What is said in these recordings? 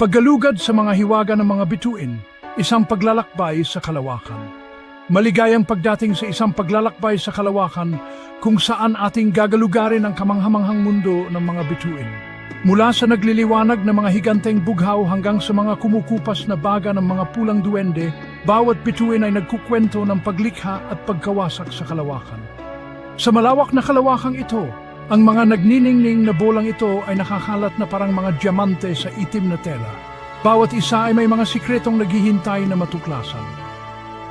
Paggalugad sa mga hiwaga ng mga bituin, isang paglalakbay sa kalawakan. Maligayang pagdating sa isang paglalakbay sa kalawakan kung saan ating gagalugarin ang kamanghamanghang mundo ng mga bituin. Mula sa nagliliwanag ng mga higanteng bughaw hanggang sa mga kumukupas na baga ng mga pulang duwende, bawat bituin ay nagkukwento ng paglikha at pagkawasak sa kalawakan. Sa malawak na kalawakang ito, ang mga nagniningning na bolang ito ay nakakalat na parang mga diamante sa itim na tela. Bawat isa ay may mga sikretong naghihintay na matuklasan.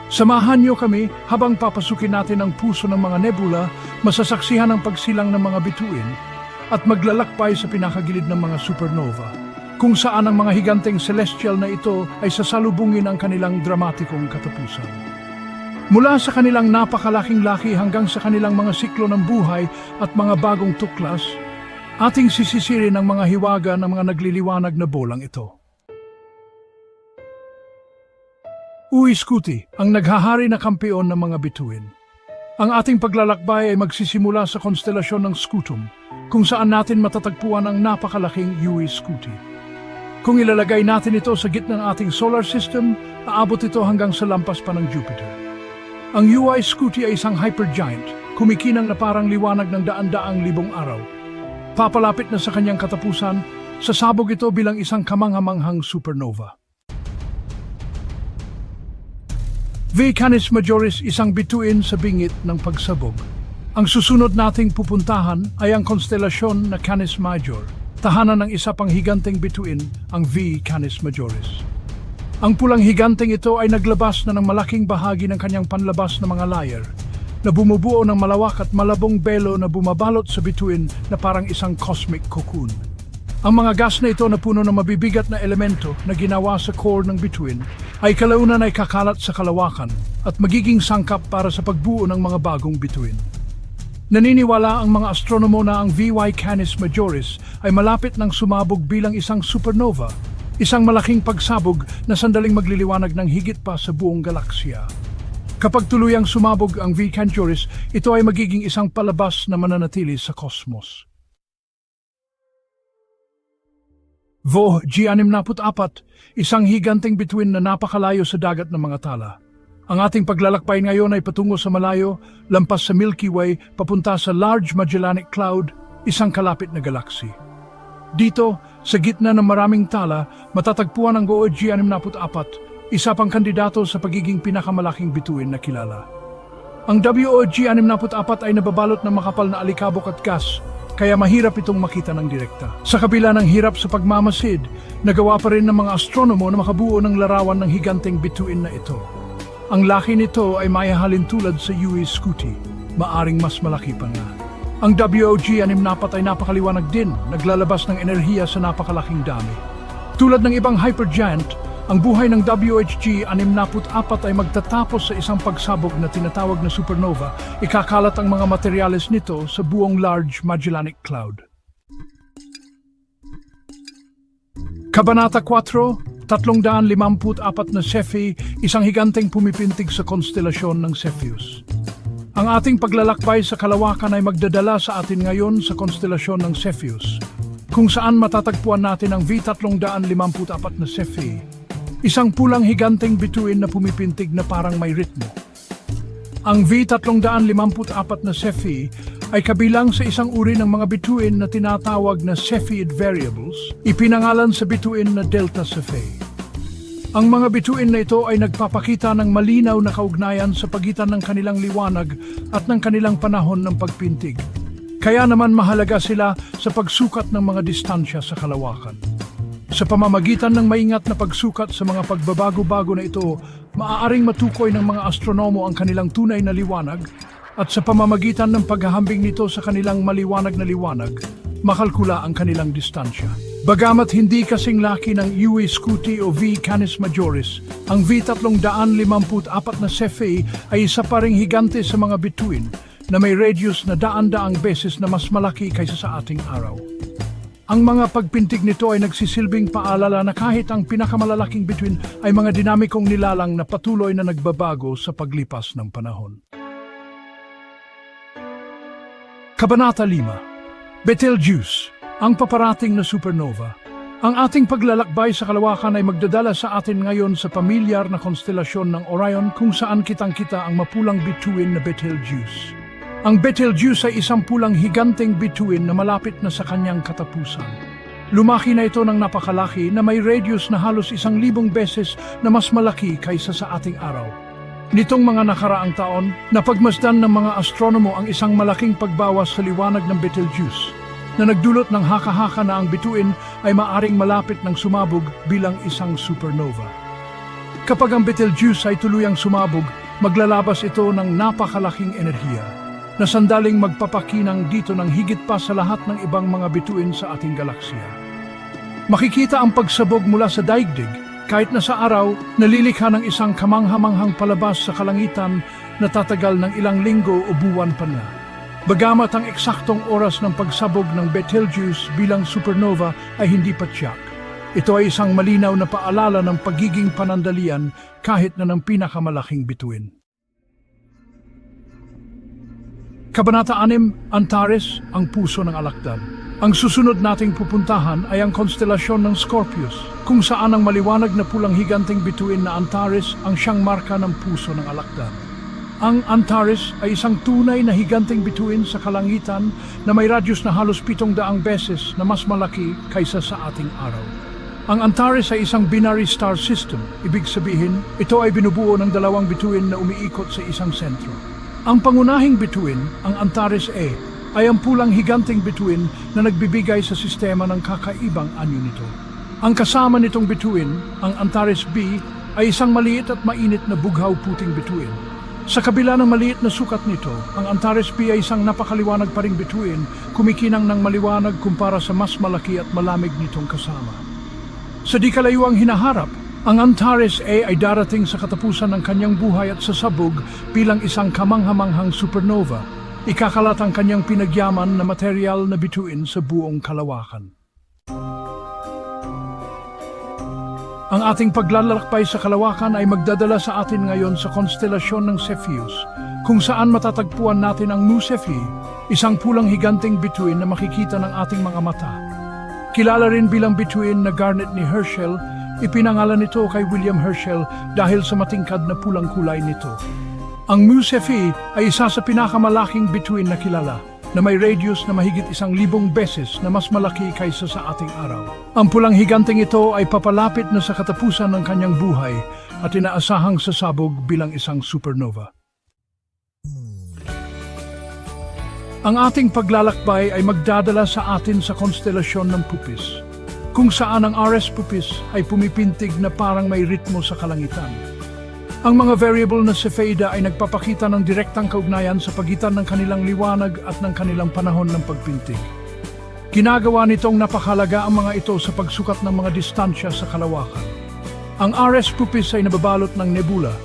Samahan niyo kami habang papasukin natin ang puso ng mga nebula, masasaksihan ang pagsilang ng mga bituin, at maglalakbay sa pinakagilid ng mga supernova, kung saan ang mga higanteng celestial na ito ay sasalubungin ang kanilang dramatikong katapusan. Mula sa kanilang napakalaking laki hanggang sa kanilang mga siklo ng buhay at mga bagong tuklas, ating sisisirin ang mga hiwaga ng mga nagliliwanag na bolang ito. Uiskuti, ang naghahari na kampeon ng mga bituin. Ang ating paglalakbay ay magsisimula sa konstelasyon ng Scutum, kung saan natin matatagpuan ang napakalaking Uiskuti. Kung ilalagay natin ito sa gitna ng ating solar system, aabot ito hanggang sa lampas pa ng Jupiter. Ang UI Scuti ay isang hypergiant, kumikinang na parang liwanag ng daan-daang libong araw. Papalapit na sa kanyang katapusan, sasabog ito bilang isang kamanghamanghang supernova. V Canis Majoris isang bituin sa bingit ng pagsabog. Ang susunod nating pupuntahan ay ang konstelasyon na Canis Major, tahanan ng isa pang higanteng bituin, ang V Canis Majoris. Ang pulang higanteng ito ay naglabas na ng malaking bahagi ng kanyang panlabas na mga layer na bumubuo ng malawak at malabong belo na bumabalot sa bituin na parang isang cosmic cocoon. Ang mga gas na ito na puno ng mabibigat na elemento na ginawa sa core ng bituin ay kalaunan ay kakalat sa kalawakan at magiging sangkap para sa pagbuo ng mga bagong bituin. Naniniwala ang mga astronomo na ang VY Canis Majoris ay malapit ng sumabog bilang isang supernova, isang malaking pagsabog na sandaling magliliwanag ng higit pa sa buong galaksya. Kapag tuluyang sumabog ang V Canis, ito ay magiging isang palabas na mananatili sa kosmos. Vo G64, isang higanteng bituin na napakalayo sa dagat ng mga tala. Ang ating paglalakbay ngayon ay patungo sa malayo, lampas sa Milky Way, papunta sa Large Magellanic Cloud, isang kalapit na galaksi. Dito, sa gitna ng maraming tala, matatagpuan ang GOG 64, isa pang kandidato sa pagiging pinakamalaking bituin na kilala. Ang WOG 64 ay nababalot ng makapal na alikabok at gas, kaya mahirap itong makita ng direkta. Sa kabila ng hirap sa pagmamasid, nagawa pa rin ng mga astronomo na makabuo ng larawan ng higanteng bituin na ito. Ang laki nito ay mayahalin tulad sa UE Scuti, maaring mas malaki pa nga. Ang WOG 64 ay napakaliwanag din, naglalabas ng enerhiya sa napakalaking dami. Tulad ng ibang hypergiant, ang buhay ng WHG 64 ay magtatapos sa isang pagsabog na tinatawag na supernova, ikakalat ang mga materyales nito sa buong Large Magellanic Cloud. Kabanata 4, 354 na Cephi, isang higanteng pumipintig sa konstelasyon ng Cepheus. Ang ating paglalakbay sa kalawakan ay magdadala sa atin ngayon sa konstelasyon ng Cepheus, kung saan matatagpuan natin ang V354 na Cephi, isang pulang higanteng bituin na pumipintig na parang may ritmo. Ang V354 na Cephi ay kabilang sa isang uri ng mga bituin na tinatawag na Cepheid variables, ipinangalan sa bituin na Delta Cephei. Ang mga bituin na ito ay nagpapakita ng malinaw na kaugnayan sa pagitan ng kanilang liwanag at ng kanilang panahon ng pagpintig. Kaya naman mahalaga sila sa pagsukat ng mga distansya sa kalawakan. Sa pamamagitan ng maingat na pagsukat sa mga pagbabago-bago na ito, maaaring matukoy ng mga astronomo ang kanilang tunay na liwanag at sa pamamagitan ng paghahambing nito sa kanilang maliwanag na liwanag, makalkula ang kanilang distansya. Bagamat hindi kasing laki ng UE Scuti o V Canis Majoris, ang V354 na Cepheid ay isa pa ring higante sa mga bituin na may radius na daan-daang beses na mas malaki kaysa sa ating araw. Ang mga pagpintig nito ay nagsisilbing paalala na kahit ang pinakamalalaking bituin ay mga dinamikong nilalang na patuloy na nagbabago sa paglipas ng panahon. Kabanata 5 Betelgeuse, ang paparating na supernova. Ang ating paglalakbay sa kalawakan ay magdadala sa atin ngayon sa pamilyar na konstelasyon ng Orion kung saan kitang-kita ang mapulang bituin na Betelgeuse. Ang Betelgeuse ay isang pulang higanteng bituin na malapit na sa kanyang katapusan. Lumaki na ito ng napakalaki na may radius na halos isang libong beses na mas malaki kaysa sa ating araw. Nitong mga nakaraang taon, napagmasdan ng mga astronomo ang isang malaking pagbawas sa liwanag ng Betelgeuse na nagdulot ng haka-haka na ang bituin ay maaring malapit ng sumabog bilang isang supernova. Kapag ang Betelgeuse ay tuluyang sumabog, maglalabas ito ng napakalaking enerhiya na sandaling magpapakinang dito ng higit pa sa lahat ng ibang mga bituin sa ating galaksya. Makikita ang pagsabog mula sa daigdig kahit na sa araw nalilikha ng isang kamanghamanghang palabas sa kalangitan na tatagal ng ilang linggo o buwan pa na. Bagamat ang eksaktong oras ng pagsabog ng Betelgeuse bilang supernova ay hindi pa tiyak. Ito ay isang malinaw na paalala ng pagiging panandalian kahit na ng pinakamalaking bituin. Kabanata 6, Antares, ang puso ng alakdan. Ang susunod nating pupuntahan ay ang konstelasyon ng Scorpius, kung saan ang maliwanag na pulang higanteng bituin na Antares ang siyang marka ng puso ng alakdan. Ang Antares ay isang tunay na higanteng bituin sa kalangitan na may radius na halos pitong daang beses na mas malaki kaysa sa ating araw. Ang Antares ay isang binary star system. Ibig sabihin, ito ay binubuo ng dalawang bituin na umiikot sa isang sentro. Ang pangunahing bituin, ang Antares A, ay ang pulang higanteng bituin na nagbibigay sa sistema ng kakaibang anyo nito. Ang kasama nitong bituin, ang Antares B, ay isang maliit at mainit na bughaw puting bituin. Sa kabila ng maliit na sukat nito, ang Antares B ay isang napakaliwanag pa ring bituin, kumikinang ng maliwanag kumpara sa mas malaki at malamig nitong kasama. Sa di kalayuang hinaharap, ang Antares A ay darating sa katapusan ng kanyang buhay at sasabog bilang isang kamanghamanghang supernova. Ikakalat ang kanyang pinagyaman na material na bituin sa buong kalawakan. Ang ating paglalakbay sa kalawakan ay magdadala sa atin ngayon sa konstelasyon ng Cepheus, kung saan matatagpuan natin ang Mu Cephei, isang pulang higanteng bituin na makikita ng ating mga mata. Kilala rin bilang bituin na garnet ni Herschel, ipinangalan nito kay William Herschel dahil sa matingkad na pulang kulay nito. Ang Mu Cephei ay isa sa pinakamalaking bituin na kilala na may radius na mahigit isang libong beses na mas malaki kaysa sa ating araw. Ang pulang higanteng ito ay papalapit na sa katapusan ng kanyang buhay at inaasahang sasabog bilang isang supernova. Ang ating paglalakbay ay magdadala sa atin sa konstelasyon ng Pupis, kung saan ang RS Pupis ay pumipintig na parang may ritmo sa kalangitan. Ang mga variable na Cepheida ay nagpapakita ng direktang kaugnayan sa pagitan ng kanilang liwanag at ng kanilang panahon ng pagpintig. Ginagawa nitong napakalaga ang mga ito sa pagsukat ng mga distansya sa kalawakan. Ang RS Pupis ay nababalot ng nebula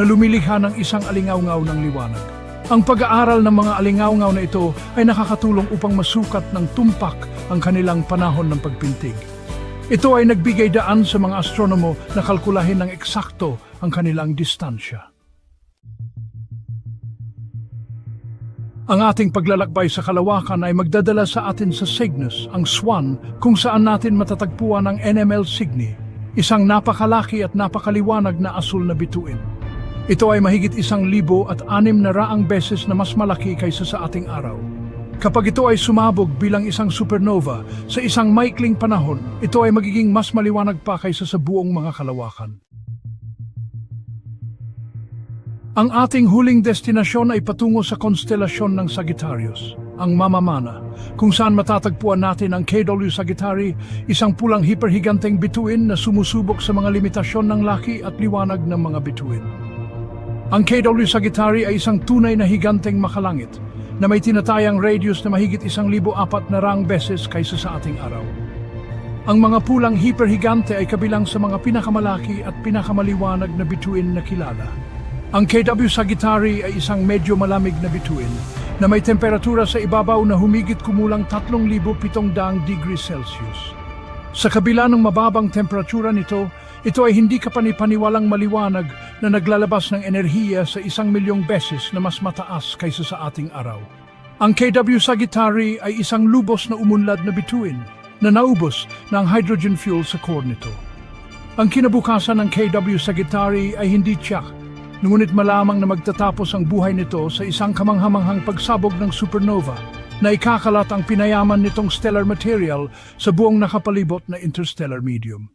na lumilikha ng isang alingawngaw ng liwanag. Ang pag-aaral ng mga alingawngaw na ito ay nakakatulong upang masukat ng tumpak ang kanilang panahon ng pagpintig. Ito ay nagbigay daan sa mga astronomo na kalkulahin ng eksakto ang kanilang distansya. Ang ating paglalakbay sa kalawakan ay magdadala sa atin sa Cygnus, ang swan, kung saan natin matatagpuan ang NML Cygni, isang napakalaki at napakaliwanag na asul na bituin. Ito ay mahigit isang libo at anim na raang beses na mas malaki kaysa sa ating araw. Kapag ito ay sumabog bilang isang supernova sa isang maikling panahon, ito ay magiging mas maliwanag pa kaysa sa buong mga kalawakan. Ang ating huling destinasyon ay patungo sa konstelasyon ng Sagittarius, ang Mamamana, kung saan matatagpuan natin ang KW Sagittari, isang pulang hiperhiganteng bituin na sumusubok sa mga limitasyon ng laki at liwanag ng mga bituin. Ang KW Sagittari ay isang tunay na higanteng makalangit na may tinatayang radius na mahigit isang libo apat na rang beses kaysa sa ating araw. Ang mga pulang hiperhigante ay kabilang sa mga pinakamalaki at pinakamaliwanag na bituin na kilala. Ang KW Sagittari ay isang medyo malamig na bituin na may temperatura sa ibabaw na humigit kumulang 3,700 degrees Celsius. Sa kabila ng mababang temperatura nito, ito ay hindi kapanipaniwalang maliwanag na naglalabas ng enerhiya sa isang milyong beses na mas mataas kaysa sa ating araw. Ang KW Sagittari ay isang lubos na umunlad na bituin na naubos ng hydrogen fuel sa core nito. Ang kinabukasan ng KW Sagittari ay hindi tiyak, ngunit malamang na magtatapos ang buhay nito sa isang kamanghamanghang pagsabog ng supernova na ikakalat ang pinayaman nitong stellar material sa buong nakapalibot na interstellar medium.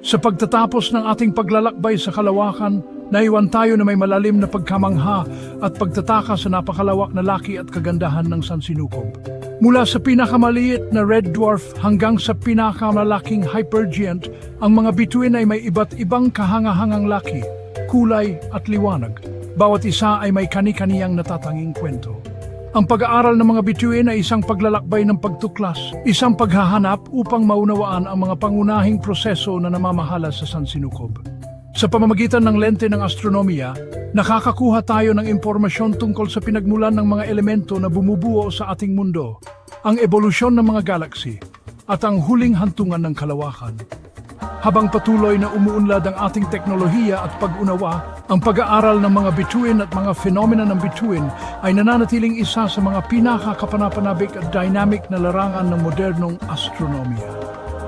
Sa pagtatapos ng ating paglalakbay sa kalawakan, naiwan tayo na may malalim na pagkamangha at pagtataka sa napakalawak na laki at kagandahan ng San Sinukob. Mula sa pinakamaliit na red dwarf hanggang sa pinakamalaking hypergiant, ang mga bituin ay may iba't ibang kahangahangang laki, kulay at liwanag. Bawat isa ay may kani-kaniyang natatanging kwento. Ang pag-aaral ng mga bituin ay isang paglalakbay ng pagtuklas, isang paghahanap upang maunawaan ang mga pangunahing proseso na namamahala sa San Sinukob. Sa pamamagitan ng lente ng astronomiya, nakakakuha tayo ng impormasyon tungkol sa pinagmulan ng mga elemento na bumubuo sa ating mundo, ang ebolusyon ng mga galaksi, at ang huling hantungan ng kalawakan. Habang patuloy na umuunlad ang ating teknolohiya at pag-unawa, ang pag-aaral ng mga bituin at mga fenomena ng bituin ay nananatiling isa sa mga pinakakapanapanabik at dynamic na larangan ng modernong astronomiya.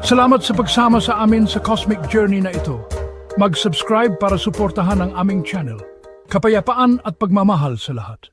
Salamat sa pagsama sa amin sa cosmic journey na ito. Mag-subscribe para suportahan ang aming channel. Kapayapaan at pagmamahal sa lahat.